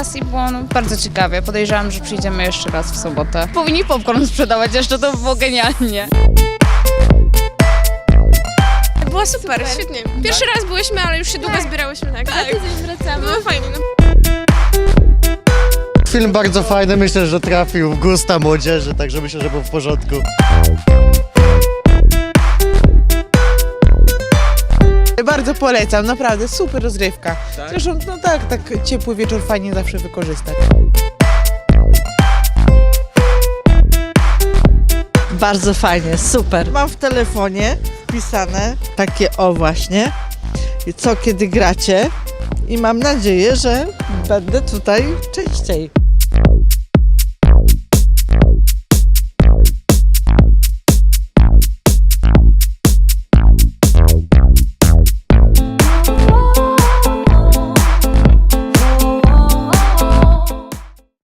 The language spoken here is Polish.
raz i było no, bardzo ciekawie. Podejrzewam, że przyjdziemy jeszcze raz w sobotę. Powinni popcorn sprzedawać jeszcze, to by było genialnie. Było super, świetnie. Pierwszy raz byłyśmy, ale już się długo zbierałyśmy, tak? Tak, wracamy. Było fajnie, no. Film bardzo fajny, myślę, że trafił w gusta młodzieży, także myślę, że był w porządku. Bardzo polecam, naprawdę super rozrywka. Zresztą, no tak, tak ciepły wieczór fajnie zawsze wykorzystać. Bardzo fajnie, super. Mam w telefonie wpisane takie o właśnie, co kiedy gracie i mam nadzieję, że będę tutaj częściej.